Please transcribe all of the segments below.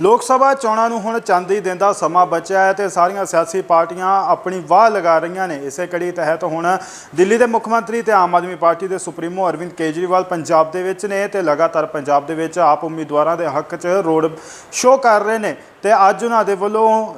ਲੋਕ ਸਭਾ ਚੋਣਾਂ ਨੂੰ ਹੁਣ ਚੰਦ ਹੀ ਦਿਨ ਦਾ ਸਮਾਂ ਬਚਿਆ ਹੈ ਤੇ ਸਾਰੀਆਂ ਸਿਆਸੀ ਪਾਰਟੀਆਂ ਆਪਣੀ ਵਾਹ ਲਗਾ ਰਹੀਆਂ ਨੇ। ਇਸੇ ਕੜੀ ਤਹਿਤ ਹੁਣ ਦਿੱਲੀ ਦੇ ਮੁੱਖ ਮੰਤਰੀ ਤੇ ਆਮ ਆਦਮੀ ਪਾਰਟੀ ਦੇ ਸੁਪਰੀਮੋ ਅਰਵਿੰਦ ਕੇਜਰੀਵਾਲ ਪੰਜਾਬ ਦੇ ਵਿੱਚ ਨੇ ਤੇ ਲਗਾਤਾਰ ਪੰਜਾਬ ਦੇ ਵਿੱਚ ਆਪ ਉਮੀਦਵਾਰਾਂ ਦੇ ਹੱਕ 'ਚ ਰੋਡ ਸ਼ੋਅ ਕਰ ਰਹੇ ਨੇ। ਤੇ ਅੱਜ ਉਹਨਾਂ ਦੇ ਵੱਲੋਂ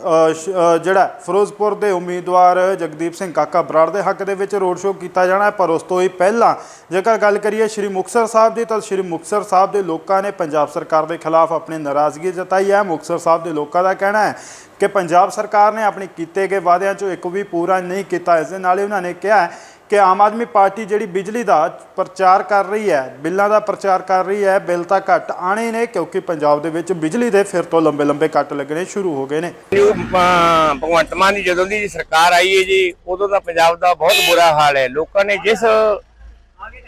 ਜਿਹੜਾ ਫਿਰੋਜ਼ਪੁਰ ਦੇ ਉਮੀਦਵਾਰ ਜਗਦੀਪ ਸਿੰਘ ਕਾਕਾ ਬਰਾੜ ਦੇ ਹੱਕ ਦੇ ਵਿੱਚ ਰੋਡ ਸ਼ੋਅ ਕੀਤਾ ਜਾਣਾ ਹੈ, ਪਰ ਉਸ ਤੋਂ ਹੀ ਪਹਿਲਾਂ ਜੇਕਰ ਗੱਲ ਕਰੀਏ ਸ਼੍ਰੀ ਮੁਕਤਸਰ ਸਾਹਿਬ ਦੀ, ਤਾਂ ਸ਼੍ਰੀ ਮੁਕਤਸਰ ਸਾਹਿਬ ਦੇ ਲੋਕਾਂ ਨੇ ਪੰਜਾਬ ਸਰਕਾਰ ਦੇ ਖਿਲਾਫ ਆਪਣੀ ਨਾਰਾਜ਼ਗੀ ਜਤਾਈ ਹੈ। ਮੁਕਤਸਰ ਸਾਹਿਬ ਦੇ ਲੋਕਾਂ ਦਾ ਕਹਿਣਾ ਹੈ ਕਿ ਪੰਜਾਬ ਸਰਕਾਰ ਨੇ ਆਪਣੇ ਕੀਤੇ ਗਏ ਵਾਅਦਿਆਂ ਚੋਂ ਇੱਕ ਵੀ ਪੂਰਾ ਨਹੀਂ ਕੀਤਾ, ਇਸ ਦੇ ਨਾਲ ਹੀ ਉਹਨਾਂ ਨੇ ਕਿਹਾ ਕਿ ਆਮ ਆਦਮੀ ਪਾਰਟੀ ਜਿਹੜੀ ਬਿਜਲੀ ਦਾ ਪ੍ਰਚਾਰ ਕਰ ਰਹੀ ਹੈ, ਬਿੱਲਾਂ ਦਾ ਪ੍ਰਚਾਰ ਕਰ ਰਹੀ ਹੈ, ਬਿੱਲ ਤਾਂ ਘੱਟ ਆਣੇ ਨੇ ਕਿਉਂਕਿ ਪੰਜਾਬ ਦੇ ਵਿੱਚ ਬਿਜਲੀ ਦੇ ਫਿਰ ਤੋਂ ਲੰਬੇ ਲੰਬੇ ਕੱਟ ਲੱਗਣੇ ਸ਼ੁਰੂ ਹੋ ਗਏ ਨੇ। ਭਗਵੰਤ ਮਾਨ ਦੀ ਜਦੋਂ ਦੀ ਸਰਕਾਰ ਆਈ ਹੈ ਜੀ, ਉਦੋਂ ਦਾ ਪੰਜਾਬ ਦਾ ਬਹੁਤ ਬੁਰਾ ਹਾਲ ਹੈ। ਲੋਕਾਂ ਨੇ ਜਿਸ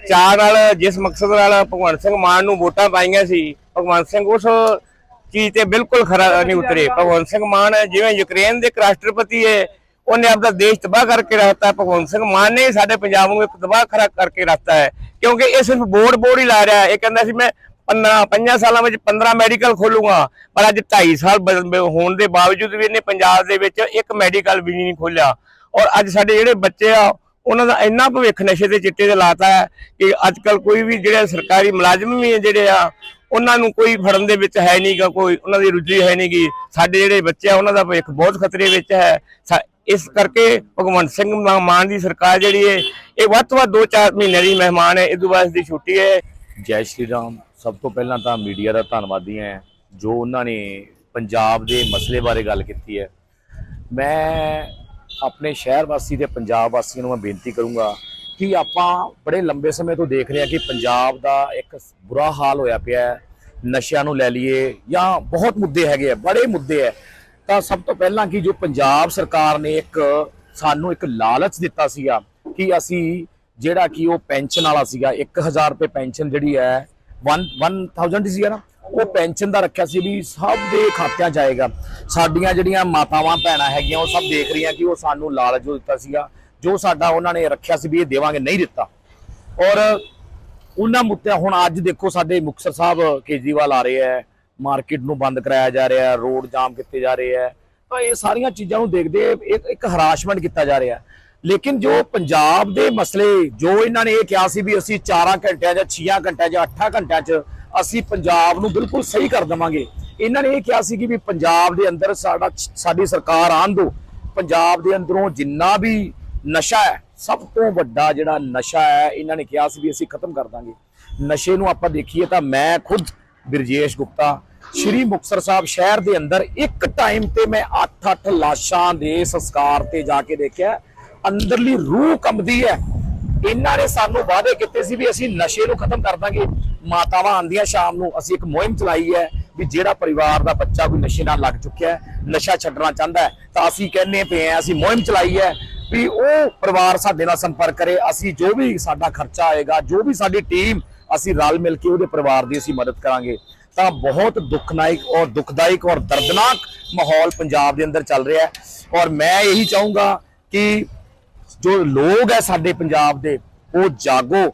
ਚਾਹ ਨਾਲ, ਜਿਸ ਮਕਸਦ ਨਾਲ ਭਗਵੰਤ ਸਿੰਘ ਮਾਨ ਨੂੰ ਵੋਟਾਂ ਪਾਈਆਂ ਸੀ, ਭਗਵੰਤ ਸਿੰਘ ਉਸ ਚੀਜ਼ ਤੇ ਬਿਲਕੁਲ ਖਰਾ ਨਹੀਂ ਉਤਰੇ। ਭਗਵੰਤ ਸਿੰਘ ਮਾਨ ਜਿਵੇਂ ਯੂਕਰੇਨ ਦੇ ਇੱਕ ਰਾਸ਼ਟਰਪਤੀ ਹੈ ਉਹਨੇ ਆਪਣਾ ਦੇਸ਼ ਤਬਾਹ ਕਰਕੇ ਰੱਖਤਾ, ਭਗਵੰਤ ਸਿੰਘ ਮਾਨ ਨੇ ਸਾਡੇ ਪੰਜਾਬ ਨੂੰ ਇੱਕ ਤਬਾਹ ਖਰਾ ਕਰਕੇ ਰੱਖਤਾ ਹੈ। ਕਿਉਂਕਿ ਇਹ ਸਿਰਫ ਬੋਰਡ ਬੋਰਡ ਹੀ ਲਾ ਰਿਹਾ ਹੈ। ਇਹ ਕਹਿੰਦਾ ਸੀ ਮੈਂ 15 ਪੰਜਾਂ ਸਾਲਾਂ ਵਿੱਚ 15 ਮੈਡੀਕਲ ਖੋਲੂਗਾ, ਪਰ ਅੱਜ 2.5 ਸਾਲ ਹੋਣ ਦੇ ਬਾਵਜੂਦ ਵੀ ਇਹਨੇ ਪੰਜਾਬ ਦੇ ਵਿੱਚ ਇੱਕ ਮੈਡੀਕਲ ਵੀ ਨਹੀਂ ਖੋਲਿਆ ਔਰ ਅੱਜ ਸਾਡੇ ਜਿਹੜੇ ਬੱਚੇ ਆ, ਉਹਨਾਂ ਦਾ ਇੰਨਾ ਭਵਿੱਖ ਨਸ਼ੇ ਤੇ ਚਿੱਟੇ ਤੇ ਲਾਤਾ ਹੈ ਕਿ ਅੱਜ ਕੱਲ ਕੋਈ ਵੀ ਜਿਹੜੇ ਸਰਕਾਰੀ ਮੁਲਾਜ਼ਮ ਵੀ ਜਿਹੜੇ ਆ, ਉਹਨਾਂ ਨੂੰ ਕੋਈ ਫੜਨ ਦੇ ਵਿੱਚ ਹੈ ਨਹੀਂਗਾ ਕੋਈ ਉਹਨਾਂ ਦੀ ਰੁਚੀ ਹੈ ਨਹੀਂਗੀ ਸਾਡੇ ਜਿਹੜੇ ਬੱਚੇ ਆ, ਉਹਨਾਂ ਦਾ ਭਵਿੱਖ ਬਹੁਤ ਖਤਰੇ ਵਿੱਚ ਹੈ। ਇਸ ਕਰਕੇ ਭਗਵੰਤ ਸਿੰਘ ਮਾਨ ਦੀ ਸਰਕਾਰ ਜਿਹੜੀ ਹੈ ਇਹ ਵੱਧ ਤੋਂ ਵੱਧ 2-4 ਮਹੀਨੇ ਦੀ ਮਹਿਮਾਨ ਹੈ ਇਸ ਤੋਂ ਬਾਅਦ ਦੀ ਛੁੱਟੀ ਹੈ ਜੈ ਸ਼੍ਰੀ ਰਾਮ। ਸਭ ਤੋਂ ਪਹਿਲਾਂ ਤਾਂ ਮੀਡੀਆ ਦਾ ਧੰਨਵਾਦੀ ਹਾਂ, ਜੋ ਉਹਨਾਂ ਨੇ ਪੰਜਾਬ ਦੇ ਮਸਲੇ ਬਾਰੇ ਗੱਲ ਕੀਤੀ ਹੈ। ਮੈਂ ਆਪਣੇ ਸ਼ਹਿਰ ਵਾਸੀ ਤੇ ਪੰਜਾਬ ਵਾਸੀਆਂ ਨੂੰ ਮੈਂ ਬੇਨਤੀ ਕਰੂੰਗਾ ਕਿ ਆਪਾਂ ਬੜੇ ਲੰਬੇ ਸਮੇਂ ਤੋਂ ਦੇਖ ਰਹੇ ਹਾਂ ਕਿ ਪੰਜਾਬ ਦਾ ਇੱਕ ਬੁਰਾ ਹਾਲ ਹੋਇਆ ਪਿਆ ਹੈ। ਨਸ਼ਿਆਂ ਨੂੰ ਲੈ ਲਈਏ ਜਾਂ ਬਹੁਤ ਮੁੱਦੇ ਹੈਗੇ ਆ, ਬੜੇ ਮੁੱਦੇ ਹੈ। ਤਾਂ ਸਭ ਤੋਂ ਪਹਿਲਾਂ ਕਿ ਜੋ ਪੰਜਾਬ ਸਰਕਾਰ ਨੇ ਇੱਕ ਸਾਨੂੰ ਇੱਕ ਲਾਲਚ ਦਿੱਤਾ ਸੀਗਾ ਕਿ ਅਸੀਂ ਜਿਹੜਾ ਕਿ ਉਹ ਪੈਨਸ਼ਨ ਵਾਲਾ ਸੀਗਾ 1000 ਰੁਪਏ ਪੈਨਸ਼ਨ ਜਿਹੜੀ ਹੈ 1 1000 ਸੀਗਾ ਨਾ, ਉਹ ਪੈਨਸ਼ਨ ਦਾ ਰੱਖਿਆ ਸੀ ਵੀ ਸਭ ਦੇ ਖਾਤਿਆਂ 'ਚ ਆਏਗਾ। ਸਾਡੀਆਂ ਜਿਹੜੀਆਂ ਮਾਤਾਵਾਂ ਭੈਣਾਂ ਹੈਗੀਆਂ, ਉਹ ਸਭ ਦੇਖ ਰਹੀਆਂ ਕਿ ਉਹ ਸਾਨੂੰ ਲਾਲਚ ਜੋ ਦਿੱਤਾ ਸੀਗਾ, ਜੋ ਸਾਡਾ ਉਹਨਾਂ ਨੇ ਰੱਖਿਆ ਸੀ ਵੀ ਇਹ ਦੇਵਾਂਗੇ, ਨਹੀਂ ਦਿੱਤਾ। ਔਰ ਉਹਨਾਂ ਮੁੱਦਿਆਂ, ਹੁਣ ਅੱਜ ਦੇਖੋ ਸਾਡੇ ਮੁਕਤਸਰ ਸਾਹਿਬ ਕੇਜਰੀਵਾਲ ਆ ਰਹੇ ਹੈ ਮਾਰਕੀਟ ਨੂੰ ਬੰਦ ਕਰਾਇਆ ਜਾ ਰਿਹਾ ਹੈ ਰੋਡ ਜਾਮ ਕੀਤੇ ਜਾ ਰਹੇ ਹੈ ਤਾਂ ਇਹ ਸਾਰੀਆਂ ਚੀਜ਼ਾਂ ਨੂੰ ਦੇਖਦੇ ਇੱਕ ਇੱਕ ਹਰਾਸ਼ਮੈਂਟ ਕੀਤਾ ਜਾ ਰਿਹਾ। ਹੈ ਲੇਕਿਨ ਜੋ ਪੰਜਾਬ ਦੇ ਮਸਲੇ, ਜੋ ਇਹਨਾਂ ਨੇ ਇਹ ਕਿਹਾ ਸੀ ਵੀ ਅਸੀਂ 4 ਘੰਟਿਆਂ ਜਾਂ 6 ਘੰਟਿਆਂ ਜਾਂ 8 ਘੰਟਿਆਂ 'ਚ ਅਸੀਂ ਪੰਜਾਬ ਨੂੰ ਬਿਲਕੁਲ ਸਹੀ ਕਰ ਦੇਵਾਂਗੇ। ਇਹਨਾਂ ਨੇ ਇਹ ਕਿਹਾ ਸੀ ਕਿ ਵੀ ਪੰਜਾਬ ਦੇ ਅੰਦਰ ਸਾਡਾ ਸਾਡੀ ਸਰਕਾਰ ਆਣ ਦੋ। ਪੰਜਾਬ ਦੇ ਅੰਦਰੋਂ ਜਿੰਨਾ ਵੀ ਨਸ਼ਾ ਹੈ, ਸਭ ਤੋਂ ਵੱਡਾ ਜਿਹੜਾ ਨਸ਼ਾ ਹੈ, ਇਹਨਾਂ ਨੇ ਕਿਹਾ ਸੀ ਵੀ ਅਸੀਂ ਖਤਮ ਕਰ ਦਾਂਗੇ। ਨਸ਼ੇ ਨੂੰ ਆਪਾਂ ਦੇਖੀਏ ਤਾਂ ਮੈਂ ਖੁਦ ਬਿਰਜੇਸ਼ ਗੁਪਤਾ, ਸ਼੍ਰੀ ਮੁਕਤਸਰ ਸਾਹਿਬ ਸ਼ਹਿਰ ਦੇ ਅੰਦਰ ਇੱਕ ਟਾਈਮ ਤੇ ਮੈਂ 8-8 ਲਾਸ਼ਾਂ ਦੇ ਸੰਸਕਾਰ ਤੇ ਜਾ ਕੇ ਦੇਖਿਆ। ਅੰਦਰਲੀ ਰੂਹ ਕੰਬਦੀ ਹੈ। ਇਹਨਾਂ ਨੇ ਸਾਨੂੰ ਵਾਅਦੇ ਕੀਤੇ ਸੀ ਵੀ ਅਸੀਂ ਨਸ਼ੇ ਨੂੰ ਖਤਮ ਕਰ ਦਾਂਗੇ। ਮਾਤਾਵਾਂ ਆਂਦੀਆਂ ਸ਼ਾਮ ਨੂੰ, ਅਸੀਂ ਇੱਕ ਮੁਹਿੰਮ ਚਲਾਈ ਹੈ ਵੀ ਜਿਹੜਾ ਪਰਿਵਾਰ ਦਾ ਬੱਚਾ ਕੋਈ ਨਸ਼ੇ ਨਾਲ ਲੱਗ ਚੁੱਕਿਆ ਹੈ, ਨਸ਼ਾ ਛੱਡਣਾ ਚਾਹੁੰਦਾ ਹੈ, ਤਾਂ ਅਸੀਂ ਕਹਿੰਨੇ ਪਏ ਹਾਂ, ਅਸੀਂ ਮੁਹਿੰਮ ਚਲਾਈ ਹੈ ਵੀ ਉਹ ਪਰਿਵਾਰ ਸਾਡੇ ਨਾਲ ਸੰਪਰਕ ਕਰੇ, ਅਸੀਂ ਜੋ ਵੀ ਸਾਡਾ ਖਰਚਾ ਆਏਗਾ, ਜੋ ਵੀ ਸਾਡੀ ਟੀਮ ਅਸੀਂ ਰਲ ਮਿਲ ਕੇ ਉਹਦੇ ਪਰਿਵਾਰ ਦੀ ਅਸੀਂ ਮਦਦ ਕਰਾਂਗੇ। ਤਾਂ ਬਹੁਤ ਦੁਖਨਾਇਕ ਔਰ ਦੁਖਦਾਇਕ ਔਰ ਦਰਦਨਾਕ ਮਾਹੌਲ ਪੰਜਾਬ ਦੇ ਅੰਦਰ ਚੱਲ ਰਿਹਾ ਹੈ। ਔਰ ਮੈਂ ਇਹੀ ਚਾਹੂੰਗਾ ਕਿ ਜੋ ਲੋਕ ਹੈ ਸਾਡੇ ਪੰਜਾਬ ਦੇ, ਉਹ ਜਾਗੋ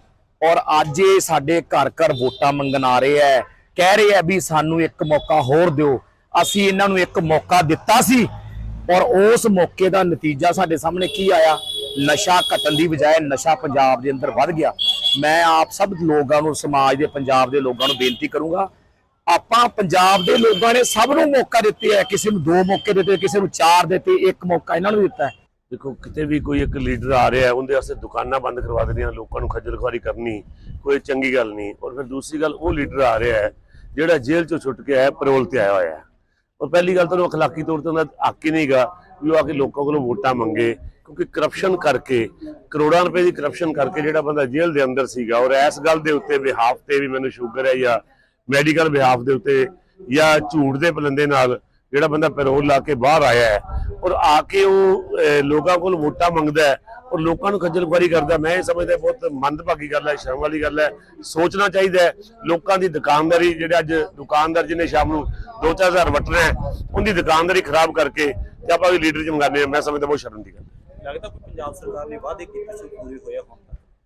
ਔਰ ਅੱਜ ਇਹ ਸਾਡੇ ਘਰ ਘਰ ਵੋਟਾਂ ਮੰਗਣ ਆ ਰਹੇ ਹੈ। ਕਹਿ ਰਹੇ ਹੈ ਵੀ ਸਾਨੂੰ ਇੱਕ ਮੌਕਾ ਹੋਰ ਦਿਓ। ਅਸੀਂ ਇਹਨਾਂ ਨੂੰ ਇੱਕ ਮੌਕਾ ਦਿੱਤਾ ਸੀ ਔਰ ਉਸ ਮੌਕੇ ਦਾ ਨਤੀਜਾ ਸਾਡੇ ਸਾਹਮਣੇ ਕੀ ਆਇਆ? ਨਸ਼ਾ ਘਟਣ ਦੀ ਬਜਾਏ ਨਸ਼ਾ ਪੰਜਾਬ ਦੇ ਅੰਦਰ ਵੱਧ ਗਿਆ। ਮੈਂ ਆਪ ਸਭ ਲੋਕਾਂ ਨੂੰ, ਸਮਾਜ ਦੇ, ਪੰਜਾਬ ਦੇ ਲੋਕਾਂ ਨੂੰ ਬੇਨਤੀ ਕਰੂੰਗਾ, ਆਪਾਂ ਪੰਜਾਬ ਦੇ ਲੋਕਾਂ ਨੇ ਸਭ ਨੂੰ ਮੌਕਾ ਦਿੱਤੇ ਹੈ, ਕਿਸੇ ਨੂੰ ਦੋ ਮੌਕੇ ਦਿੱਤੇ, ਕਿਸੇ ਨੂੰ ਚਾਰ ਦਿੱਤੇ, ਇੱਕ ਮੌਕਾ ਇਹਨਾਂ ਨੂੰ ਦਿੱਤਾ ਦੇਖੋ, ਕਿਤੇ ਵੀ ਕੋਈ ਇੱਕ ਲੀਡਰ ਆ ਰਿਹਾ ਹੈ, ਉਹਦੇ ਵਾਸਤੇ ਦੁਕਾਨਾਂ ਬੰਦ ਕਰਵਾ ਦੇਣੀਆਂ, ਲੋਕਾਂ ਨੂੰ ਖੱਜਲ ਖੁਆਰੀ ਕਰਨੀ, ਕੋਈ ਚੰਗੀ ਗੱਲ ਨਹੀਂ। ਔਰ ਫਿਰ ਦੂਸਰੀ ਗੱਲ, ਉਹ ਲੀਡਰ ਆ ਰਿਹਾ ਹੈ, ਜਿਹੜਾ ਜੇਲ੍ਹ ਚੋਂ ਛੁੱਟ ਕੇ ਆਇਆ, ਪੈਰੋਲ ਤੇ ਆਇਆ ਹੋਇਆ ਹੈ। ਔਰ ਪਹਿਲੀ ਗੱਲ ਤਾਂ ਉਹ ਅਖਲਾਕੀ ਤੌਰ ਤੇ ਉਹਦਾ ਹੱਕ ਹੀ ਨਹੀਂਗਾ, ਵੀ ਉਹ ਆ ਕੇ ਲੋਕਾਂ ਕੋਲੋਂ ਵੋਟਾਂ ਮੰਗੇ ਕਿਉਂਕਿ ਕਰਪਸ਼ਨ ਕਰਕੇ, ਕਰੋੜਾਂ ਰੁਪਏ ਦੀ ਕਰਪਸ਼ਨ ਕਰਕੇ ਜਿਹੜਾ ਬੰਦਾ ਜੇਲ੍ਹ ਦੇ ਅੰਦਰ ਸੀਗਾ, ਔਰ ਇਸ ਗੱਲ ਦੇ ਉੱਤੇ ਬਿਹਾਫ ਤੇ ਵੀ ਮੈਨੂੰ ਸ਼ੂਗਰ ਹੈ ਜਾਂ ਮੈਡੀਕਲ ਬਿਹਾਫ ਦੇ ਉੱਤੇ ਜਾਂ ਝੂਠ ਦੇ ਪਲੰਦੇ ਨਾਲ ਜਿਹੜਾ ਬੰਦਾ ਪੈਰੋਲ ਲਾ ਕੇ ਬਾਹਰ ਆਇਆ ਹੈ, ਔਰ ਆ ਕੇ ਉਹ ਲੋਕਾਂ ਕੋਲ ਵੋਟਾਂ ਮੰਗਦਾ ਹੈ, ਔਰ ਲੋਕਾਂ ਨੂੰ ਖੱਜਲ ਖੁਆਰੀ ਕਰਦਾ, ਮੈਂ ਇਹ ਸਮਝਦਾ ਬਹੁਤ ਮੰਦਭਾਗੀ ਗੱਲ ਹੈ, ਸ਼ਰਮ ਵਾਲੀ ਗੱਲ ਹੈ, ਸੋਚਣਾ ਚਾਹੀਦਾ ਹੈ, ਲੋਕਾਂ ਦੀ ਦੁਕਾਨਦਾਰੀ, ਜਿਹੜੇ ਅੱਜ ਦੁਕਾਨਦਾਰ ਜਿਹਨੇ ਸ਼ਾਮ ਨੂੰ 2-4000 ਵਟਣਾ ਹੈ, ਉਹਦੀ ਦੁਕਾਨਦਾਰੀ ਖਰਾਬ ਕਰਕੇ ਤੇ ਆਪਾਂ ਵੀ ਲੀਡਰ ਚ ਮੰਗਾਉਂਦੇ ਹਾਂ, ਮੈਂ ਸਮਝਦਾ ਬਹੁਤ ਸ਼ਰਮ ਦੀ ਗੱਲ ਲੱਗਦਾ ਕੋਈ ਪੰਜਾਬ ਸਰਕਾਰ ਨੇ ਵਾਅਦੇ ਕੀਤੇ ਸੀ, ਪੂਰੇ ਹੋਏ ਹੁਣ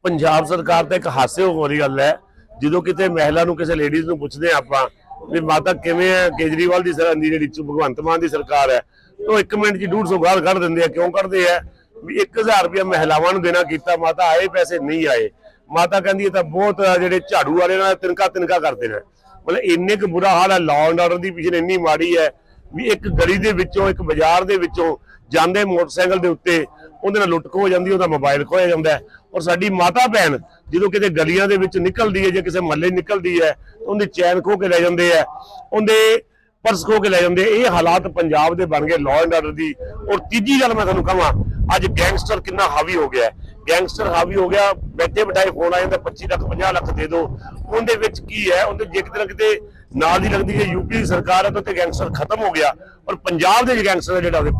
ਪੰਜਾਬ ਸਰਕਾਰ ਤਾਂ ਇੱਕ ਹਾਸੇ ਵਾਲੀ ਗੱਲ ਹੈ। ਜਦੋਂ ਕਿਤੇ ਮਹਿਲਾ ਨੂੰ ਕਿਸੇ ਲੇਡੀਜ਼ ਨੂੰ ਪੁੱਛਦੇ ਆਪਾਂ ਵੀ ਮਾਤਾ ਕਿਵੇਂ ਹੈ, ਕੇਜਰੀਵਾਲ ਦੀ ਸਰਕਾਰ ਦੀ ਜਿਹੜੀ ਭਗਵੰਤ ਮਾਨ ਦੀ ਸਰਕਾਰ ਹੈ ਉਹ 1 ਮਿੰਟ 'ਚ 150 ਗਾਲ ਕੱਢ ਦਿੰਦੇ ਆ। ਕਿਉਂ ਕੱਢਦੇ ਆ? ਵੀ 1000 ਰੁਪਇਆ ਮਹਿਲਾਵਾਂ ਨੂੰ ਦੇਣਾ ਕੀਤਾ, ਮਾਤਾ ਆਏ ਪੈਸੇ ਨਹੀਂ ਆਏ। ਮਾਤਾ ਕਹਿੰਦੀ ਇਹ ਤਾਂ ਬਹੁਤ ਜਿਹੜੇ ਝਾੜੂ ਵਾਲੇ ਨਾਲ ਤਿਨਕਾ ਤਿਨਕਾ ਕਰਦੇ ਨੇ। ਮਤਲਬ ਇੰਨੇ ਕੁ ਬੁਰਾ ਹਾਲ ਹੈ ਲਾਅ ਐਂਡ ਆਰਡਰ ਦੀ ਪਿਛਲੇ ਇੰਨੀ ਮਾੜੀ ਹੈ ਵੀ ਇੱਕ ਗਲੀ ਦੇ ਵਿੱਚੋਂ, ਇੱਕ ਬਾਜ਼ਾਰ ਦੇ ਵਿੱਚੋਂ ਜਾਂਦੇ ਮੋਟਰਸਾਈਕਲ ਦੇ ਉੱਤੇ ਉਹਦੇ ਨਾਲ ਲੁੱਟ ਖੋ ਜਾਂਦੀ ਉਹਦਾ ਮੋਬਾਈਲ ਖੋਇਆ ਜਾਂਦਾ ਔਰ ਸਾਡੀ ਮਾਤਾ ਭੈਣ ਜਦੋਂ ਕਿਤੇ ਗਲੀਆਂ ਦੇ ਵਿੱਚ ਨਿਕਲਦੀ ਹੈ, ਜਾਂ ਕਿਸੇ ਮਹੱਲੇ ਨਿਕਲਦੀ ਹੈ ਉਹਦੇ ਚੈਨ ਖੋਹ ਕੇ ਲੈ ਜਾਂਦੇ ਆ ਉਹਦੇ ਪਰਸ ਖੋਹ ਕੇ ਲੈ ਜਾਂਦੇ ਇਹ ਹਾਲਾਤ ਪੰਜਾਬ ਦੇ ਬਣ ਗਏ ਲਾਅ ਐਂਡ ਆਰਡਰ ਦੀ। ਔਰ ਤੀਜੀ ਗੱਲ ਮੈਂ ਤੁਹਾਨੂੰ ਕਹਾਂ, ਅੱਜ ਗੈਂਗਸਟਰ ਕਿੰਨਾ ਹਾਵੀ ਹੋ ਗਿਆ ਗੈਂਗਸਟਰ ਹਾਵੀ ਹੋ ਗਿਆ, ਬੈਠੇ ਬਿਠਾਏ ਫੋਨ ਆ ਜਾਂਦਾ 25 ਲੱਖ 50 ਲੱਖ ਦੇ ਦਿਓ। ਉਹਦੇ ਵਿੱਚ ਕੀ ਹੈ, ਉਹਦੇ ਜੇ ਕਿਤੇ ਨਾ ਕਿਤੇ ਨਾਲ ਦੀ ਲੱਗਦੀ ਹੈ ਯੂਪੀ ਦੀ ਸਰਕਾਰ ਹੈ, ਤਾਂ ਉੱਥੇ ਗੈਂਗਸਟਰ ਖਤਮ ਹੋ ਗਿਆ। ਔਰ ਪੰਜਾਬ ਦੇ ਗੈਂਗਸਟਰ ਹੈ ਜਿਹੜਾ ਉਹਦੇ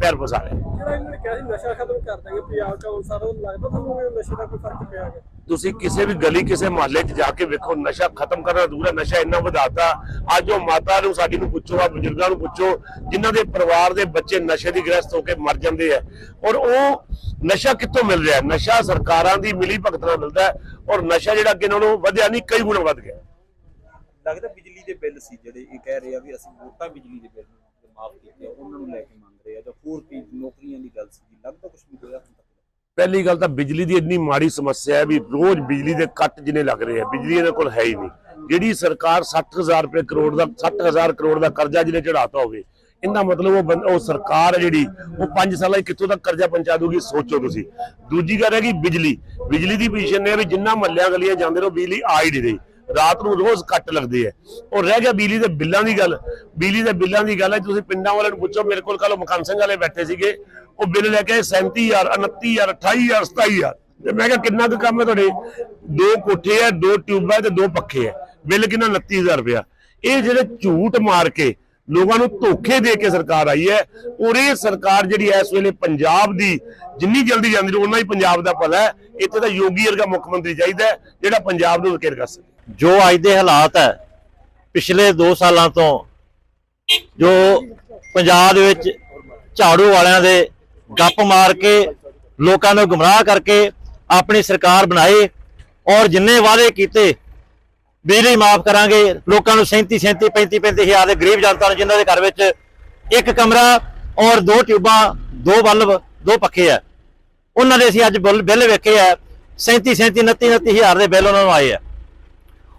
ਪੈਰ ਫਸਾ ਰਿਹਾ ਜਿਹੜਾ ਇਹਨਾਂ ਨੇ ਕਿਹਾ ਸੀ ਨਸ਼ਾ ਖਤਮ ਕਰ ਦਾਂਗੇ ਪੰਜਾਬ ਦਾ ਉਹ ਸਾਰਾ ਲੱਗਦਾ ਤੁਹਾਨੂੰ ਵੀ ਨਸ਼ੇ ਦਾ ਕੋਈ ਫ਼ਰਕ ਪਿਆ ਹੈ ਤੁਸੀਂ ਕਿਸੇ ਵੀ ਗਲੀ ਕਿਸੇ ਮੁਹੱਲੇ 'ਚ ਜਾ ਕੇ ਵੇਖੋ ਨਸ਼ਾ ਖਤਮ ਕਰਨਾ ਦੂਰ ਹੈ ਨਸ਼ਾ ਇੰਨਾ ਵਧਾਤਾ। ਅੱਜ ਉਹ ਮਾਤਾ ਨੂੰ ਸਾਡੀ ਨੂੰ ਪੁੱਛੋ ਆ ਬਜ਼ੁਰਗਾਂ ਨੂੰ ਪੁੱਛੋ ਜਿਨ੍ਹਾਂ ਦੇ ਪਰਿਵਾਰ ਦੇ ਬੱਚੇ ਨਸ਼ੇ ਦੀ ਗ੍ਰਸਤ ਹੋ ਕੇ ਮਰ ਜਾਂਦੇ ਆ। ਔਰ ਉਹ ਨਸ਼ਾ ਕਿੱਥੋਂ ਮਿਲ ਰਿਹਾ? ਨਸ਼ਾ ਸਰਕਾਰਾਂ ਦੀ ਮਿਲੀ ਭਗਤ ਨਾਲ ਮਿਲਦਾ ਔਰ ਨਸ਼ਾ ਜਿਹੜਾ ਅੱਗੇ ਨਾਲੋਂ ਵਧਿਆ ਨਹੀਂ ਕਈ ਗੁਣਾ ਵੱਧ ਗਿਆ। ਲੱਗਦਾ ਬਿਜਲੀ ਦੇ ਬਿੱਲ ਸੀ ਜਿਹੜੇ ਇਹ ਕਹਿ ਰਹੇ ਆ ਵੀ ਅਸੀਂ ਵੋਟਾਂ ਬਿਜਲੀ ਦੇ ਬਿੱਲ ਮਾਫ ਕੀਤੇ ਉਹਨਾਂ ਨੂੰ ਲੈ ਕੇ ਮੰਗ ਰਹੇ ਆ ਜਾਂ ਹੋਰ ਕੀ ਨੌਕਰੀਆਂ ਦੀ ਗੱਲ ਸੀ ਲੱਗਦਾ ਕੁਝ ਵੀ ਹੋਇਆ ਹੁਣ ਤੱਕ ਪਹਿਲੀ ਗੱਲ ਤਾਂ ਬਿਜਲੀ ਦੀ ਇੰਨੀ ਮਾੜੀ ਸਮੱਸਿਆ ਹੈ ਵੀ ਰੋਜ਼ ਬਿਜਲੀ ਦੇ ਕੱਟ ਜਿਨੇ ਲੱਗ ਰਹੇ ਆ, ਬਿਜਲੀ ਇਹਨਾਂ ਕੋਲ ਹੈ ਹੀ ਨਹੀਂ। ਜਿਹੜੀ ਸਰਕਾਰ 60000 ਰੁਪਏ ਕਰੋੜ ਦਾ 60000 ਕਰੋੜ ਦਾ ਕਰਜ਼ਾ ਜਿਹਨੇ ਚੜਾਤਾ ਹੋਵੇ, ਇਹਦਾ ਮਤਲਬ ਉਹ ਉਹ ਸਰਕਾਰ ਜਿਹੜੀ, ਉਹ 5 ਸਾਲਾਂ 'ਚ ਕਿੱਥੋਂ ਤੱਕ ਕਰਜ਼ਾ ਪਹੁੰਚਾ ਦੂਗੀ, ਸੋਚੋ ਤੁਸੀਂ। ਦੂਜੀ ਗੱਲ ਹੈ ਕਿ ਬਿਜਲੀ ਬਿਜਲੀ ਦੀ ਪੋਜੀਸ਼ਨ ਨੇ ਵੀ ਜਿੰਨਾ ਮੱਲਿਆਂ ਗਲੀਆਂ ਜਾਂਦੇ ਰਹੋ, ਬਿਜਲੀ ਆ ਹੀ ਨਹੀਂ ਰਹੀ। ਰਾਤ ਨੂੰ ਰੋਜ਼ ਕੱਟ ਲੱਗਦੇ ਆ। ਔਰ ਰਹਿ ਗਿਆ ਬਿਜਲੀ ਦੇ ਬਿੱਲਾਂ ਦੀ ਗੱਲ, ਬਿਜਲੀ ਦੇ ਬਿੱਲਾਂ ਦੀ ਗੱਲ ਹੈ, ਤੁਸੀਂ ਪਿੰਡਾਂ ਵਾਲਿਆਂ ਨੂੰ ਪੁੱਛੋ, ਮੇਰੇ ਕੋਲ ਕੱਲ ਮਕਾਨ ਸਿੰਘ ਵਾਲੇ ਬੈਠੇ ਸੀਗੇ ਉਹ ਬਿੱਲ ਲੈ ਕੇ ਆਏ 37000 29000 28000 27000 ਤੇ ਮੈਂ ਕਿਹਾ, ਕਿੰਨਾ ਕੁ ਕੰਮ ਹੈ ਤੁਹਾਡੇ? ਦੋ ਕੋਠੇ ਆ ਦੋ ਟਿਊਬਾਂ ਤੇ ਦੋ ਪੱਖੇ ਆ ਬਿੱਲ ਕਿੰਨਾ? 29000 ਰੁਪਇਆ। ਇਹ ਜਿਹੜੇ ਝੂਠ ਮਾਰ ਕੇ ਲੋਕਾਂ ਨੂੰ ਧੋਖੇ ਦੇ ਕੇ ਸਰਕਾਰ ਆਈ ਹੈ, ਔਰ ਇਹ ਸਰਕਾਰ ਜਿਹੜੀ ਇਸ ਵੇਲੇ ਪੰਜਾਬ ਦੀ ਜਿੰਨੀ ਜਲਦੀ ਜਾਂਦੀ ਰਹੂ ਉਨਾ ਹੀ ਪੰਜਾਬ ਦਾ ਭਲਾ ਹੈ। ਇੱਥੇ ਤਾਂ ਯੋਗੀ ਵਰਗਾ ਮੁੱਖ ਮੰਤਰੀ ਚਾਹੀਦਾ ਜਿਹੜਾ ਪੰਜਾਬ ਨੂੰ ਰਿਕੇਅਰ ਕਰ ਸਕੇ। ਜੋ ਅੱਜ ਦੇ ਹਾਲਾਤ ਹੈ, ਪਿਛਲੇ 2 ਸਾਲਾਂ ਤੋਂ ਜੋ ਪੰਜਾਬ ਦੇ ਵਿੱਚ ਝਾੜੂ ਵਾਲਿਆਂ ਦੇ ਗੱਪ ਮਾਰ ਕੇ ਲੋਕਾਂ ਨੂੰ ਗੁੰਮਰਾਹ ਕਰਕੇ ਆਪਣੀ ਸਰਕਾਰ ਬਣਾਏ ਔਰ ਜਿੰਨੇ ਵਾਅਦੇ ਕੀਤੇ, ਬਿਜਲੀ ਮਾਫ ਕਰਾਂਗੇ, ਲੋਕਾਂ ਨੂੰ 37 37 35 35 ਹਜ਼ਾਰ ਦੇ ਗਰੀਬ ਜਨਤਾ ਨੂੰ ਜਿਨ੍ਹਾਂ ਦੇ ਘਰ ਵਿੱਚ ਇੱਕ ਕਮਰਾ ਔਰ ਦੋ ਟਿਊਬਾਂ, ਦੋ ਬਲਬ, ਦੋ ਪੱਖੇ ਆ ਉਹਨਾਂ ਦੇ ਅਸੀਂ ਅੱਜ ਬਿੱਲ ਬਿੱਲ ਵੇਖੇ ਆ 37 37 29 29 ਹਜ਼ਾਰ ਦੇ ਬਿੱਲ ਉਹਨਾਂ ਨੂੰ ਆਏ ਆ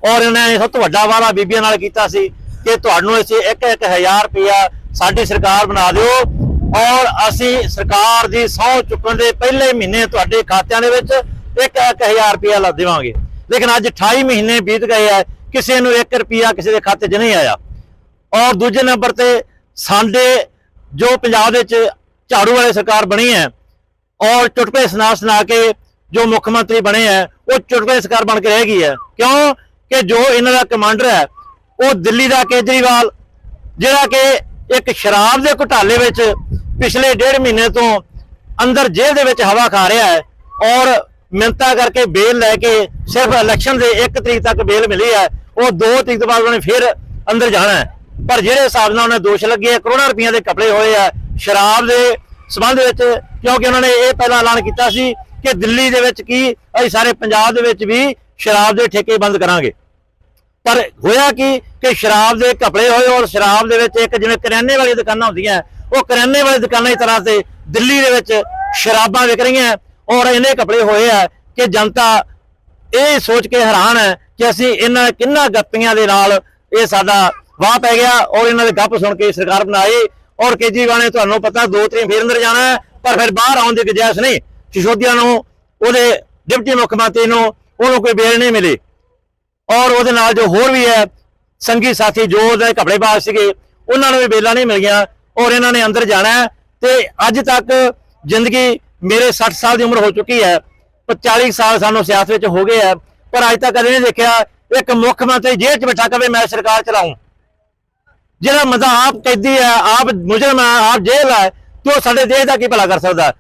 ਔਰ ਇਹਨਾਂ ਨੇ ਸਭ ਤੋਂ ਵੱਡਾ ਵਾਅਦਾ ਬੀਬੀਆਂ ਨਾਲ ਕੀਤਾ ਸੀ ਕਿ ਤੁਹਾਨੂੰ ਅਸੀਂ ਇੱਕ ਇੱਕ ਹਜ਼ਾਰ ਰੁਪਇਆ ਸਾਡੀ ਸਰਕਾਰ ਬਣਾ ਦਿਓ ਔਰ ਅਸੀਂ ਸਰਕਾਰ ਦੀ ਸਹੁੰ ਚੁੱਕਣ ਦੇ ਪਹਿਲੇ ਮਹੀਨੇ ਤੁਹਾਡੇ ਖਾਤਿਆਂ ਦੇ ਵਿੱਚ ਇੱਕ ਇੱਕ ਹਜ਼ਾਰ ਰੁਪਇਆ ਲਾ ਦੇਵਾਂਗੇ। ਲੇਕਿਨ ਅੱਜ 28 ਮਹੀਨੇ ਬੀਤ ਗਏ ਆ, ਕਿਸੇ ਨੂੰ 1 ਰੁਪਿਆ ਕਿਸੇ ਦੇ ਖਾਤੇ 'ਚ ਨਹੀਂ ਆਇਆ। ਔਰ ਦੂਜੇ ਨੰਬਰ ਤੇ ਸਾਡੇ ਜੋ ਪੰਜਾਬ ਦੇ ਵਿੱਚ ਝਾੜੂ ਵਾਲੀ ਸਰਕਾਰ ਬਣੀ ਹੈ, ਔਰ ਚੁਟਕਲੇ ਸੁਣਾ ਸੁਣਾ ਕੇ ਜੋ ਮੁੱਖ ਮੰਤਰੀ ਬਣੇ ਹੈ, ਉਹ ਚੁਟਕਲੇ ਸਰਕਾਰ ਬਣ ਕੇ ਰਹਿ ਗਈ ਹੈ। ਕਿਉਂ? ਕਿ ਜੋ ਇਹਨਾਂ ਦਾ ਕਮਾਂਡਰ ਹੈ, ਉਹ ਦਿੱਲੀ ਦਾ ਕੇਜਰੀਵਾਲ, ਜਿਹੜਾ ਕਿ ਇੱਕ ਸ਼ਰਾਬ ਦੇ ਘੁਟਾਲੇ ਵਿੱਚ ਪਿਛਲੇ ਡੇਢ ਮਹੀਨੇ ਤੋਂ ਅੰਦਰ ਜੇਲ੍ਹ ਦੇ ਵਿੱਚ ਹਵਾ ਖਾ ਰਿਹਾ ਹੈ ਔਰ ਮਿੰਤਾ ਕਰਕੇ ਬੇਲ ਲੈ ਕੇ ਸਿਰਫ ਇਲੈਕਸ਼ਨ ਦੇ 1 ਤਰੀਕ ਤੱਕ ਬੇਲ ਮਿਲੀ ਹੈ, ਉਹ 2 ਤਰੀਕ ਤੋਂ ਬਾਅਦ ਉਹਨੇ ਫਿਰ ਅੰਦਰ ਜਾਣਾ ਹੈ। ਪਰ ਜਿਹੜੇ ਹਿਸਾਬ ਨਾਲ ਉਹਨੇ ਦੋਸ਼ ਲੱਗੇ ਆ, ਕਰੋੜਾਂ ਰੁਪਈਆ ਦੇ ਕਪੜੇ ਹੋਏ ਆ, ਸ਼ਰਾਬ ਦੇ ਸਬੰਧ ਵਿੱਚ, ਕਿਉਂਕਿ ਉਹਨਾਂ ਨੇ ਇਹ ਪਹਿਲਾਂ ਐਲਾਨ ਕੀਤਾ ਸੀ ਕਿ ਦਿੱਲੀ ਦੇ ਵਿੱਚ ਕੀ, ਅਸੀਂ ਸਾਰੇ ਪੰਜਾਬ ਦੇ ਵਿੱਚ ਵੀ ਸ਼ਰਾਬ ਦੇ ਠੇਕੇ ਬੰਦ ਕਰਾਂਗੇ। ਪਰ ਹੋਇਆ ਕੀ ਕਿ ਸ਼ਰਾਬ ਦੇ ਕਪੜੇ ਹੋਏ ਔਰ ਸ਼ਰਾਬ ਦੇ ਵਿੱਚ ਇੱਕ ਜਿਵੇਂ ਕਰਿਆਨੇ ਵਾਲੀ ਦੁਕਾਨਾਂ ਹੁੰਦੀਆਂ, ਉਹ ਕਰਿਆਨੇ ਵਾਲੀ ਦੁਕਾਨਾਂ ਦੀ ਤਰ੍ਹਾਂ ਤੇ ਦਿੱਲੀ ਦੇ ਵਿੱਚ ਸ਼ਰਾਬਾਂ ਵਿਕ ਰਹੀਆਂ ਔਰ ਇਹਨੇ ਕਪੜੇ ਹੋਏ ਆ ਕਿ ਜਨਤਾ ਇਹ ਸੋਚ ਕੇ ਹੈਰਾਨ ਹੈ ਕਿ ਅਸੀਂ ਇਹਨਾਂ ਕਿੰਨਾ ਗੱਪੀਆਂ ਦੇ ਨਾਲ ਇਹ ਸਾਡਾ ਵਾਹ ਪੈ ਗਿਆ ਔਰ ਇਹਨਾਂ ਦੇ ਗੱਪ ਸੁਣ ਕੇ ਸਰਕਾਰ ਬਣਾਈ ਔਰ ਕੇਜਰੀਵਾਲ ਨੇ ਤੁਹਾਨੂੰ ਪਤਾ ਦੋ ਤਰੀਕ ਫੇਰ ਅੰਦਰ ਜਾਣਾ ਹੈ, ਪਰ ਫਿਰ ਬਾਹਰ ਆਉਣ ਦੀ ਗੁੰਜਾਇਸ਼ ਨਹੀਂ। ਸਿਸੋਦੀਆ ਨੂੰ, ਉਹਦੇ ਡਿਪਟੀ ਮੁੱਖ ਮੰਤਰੀ ਨੂੰ, ਉਹਨੂੰ ਕੋਈ ਬੇਲ ਨਹੀਂ ਮਿਲੀ। ਔਰ ਉਹਦੇ ਨਾਲ ਜੋ ਹੋਰ ਵੀ ਹੈ, ਸੰਗੀ ਸਾਥੀ ਜੋ ਉਹਦੇ ਕਪੜੇ ਬਾਜ਼ ਸੀਗੇ, ਉਹਨਾਂ ਨੂੰ ਵੀ ਬੇਲਾਂ ਨਹੀਂ ਮਿਲ ਗਿਆ ਔਰ ਇਹਨਾਂ ਨੇ ਅੰਦਰ ਜਾਣਾ ਹੈ ਤੇ ਅੱਜ ਤੱਕ ਜ਼ਿੰਦਗੀ ਮੇਰੇ 60 ਸਾਲ ਦੀ ਉਮਰ ਹੋ ਚੁੱਕੀ ਹੈ, ਪਰ 40 ਸਾਲ ਸਾਨੂੰ ਸਿਆਸਤ ਵਿੱਚ ਹੋ ਗਏ ਆ ਪਰ ਅੱਜ ਤੱਕ ਕਦੇ ਨਹੀਂ ਦੇਖਿਆ ਇੱਕ ਮੁੱਖ ਮੰਤਰੀ ਜੇਲ੍ਹ 'ਚ ਬੈਠਾ ਕਵੇ ਮੈਂ ਸਰਕਾਰ ਚਲਾਉਂ ਜਿਹੜਾ ਮਦਾ ਆਪ ਕੈਦੀ ਹੈ, ਆਪ ਮੁਜਰਮ ਹੈ, ਆਪ ਜੇਲ੍ਹ ਹੈ, ਤੇ ਉਹ ਸਾਡੇ ਦੇਸ਼ ਦਾ ਕੀ ਭਲਾ ਕਰ ਸਕਦਾ?